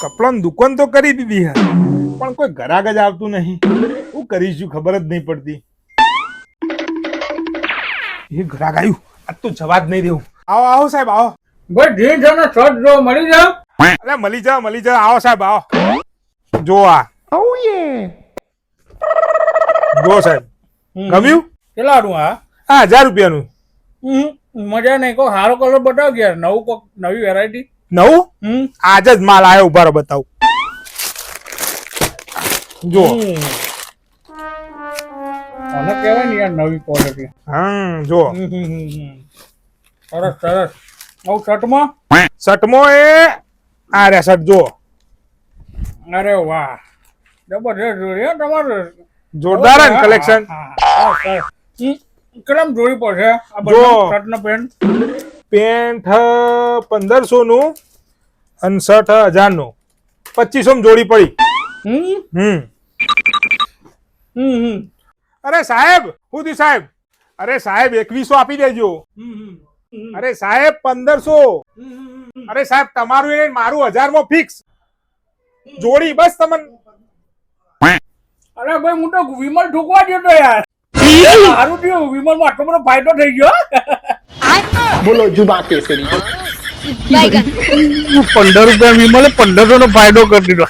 કપડાની દુકાન તો કરી દીધી હા પણ કોઈ ઘરાક જ આવતું નહીં. હું કરીશું ખબર જ નહીં પડતી. એ ઘરાક આવ્યું આજ તો જવા જ નહીં દેવું. આવો આવો સાહેબ આવો. ભાઈ જે છે ને શર્ટ જો મળી જાવ અરે મળી જાવ મળી જાવ આવો સાહેબ આવો. જો આ. જો સાહેબ. ગમ્યું? કેટલાનું આ? હા હજાર રૂપિયાનું. હમ, મજા નહીં. કોઈ સારો કલર બતાવ યાર. નવું કોક નવી વેરાયટી નવું? હમ. આજે જ માલ આવ્યો ઊભા રહો બતાવું. જો અને કહેવાય ને યાર નવી ક્વોલિટી હા જો સરસ સરસ. આવું શર્ટમાં? શર્ટમો એ આ રે શર્ટ જો અરે વાહ. જબરજસ્ત જોડી તમારું. જોરદાર કલેક્શન. હમ, કેટલામ જોડી પડશે આ. બધા શર્ટ પેન્ટ? પેન્ટ પંદરસો નું અને શર્ટ હજારનું પચીસો જોડી પડી. હમ? હમ. અરે સાહેબ હું થયું સાહેબ? અરે સાહેબ એકવીસો આપી દેજો. અરે સાહેબ પંદરસો. અરે સાહેબ તમારું એ મારું હજારમાં ફિક્સ જોડી બસ તમને. અરે ભાઈ હું તો વિમલ ઠોકવા તો યાર. સારું થયું વિમલમાં આટલો બધો ફાયદો થઈ ગયો. બોલો જુબા કેસરી. પંદર રૂપિયા મળે પંદરસો નો ફાયદો કરી દીધો.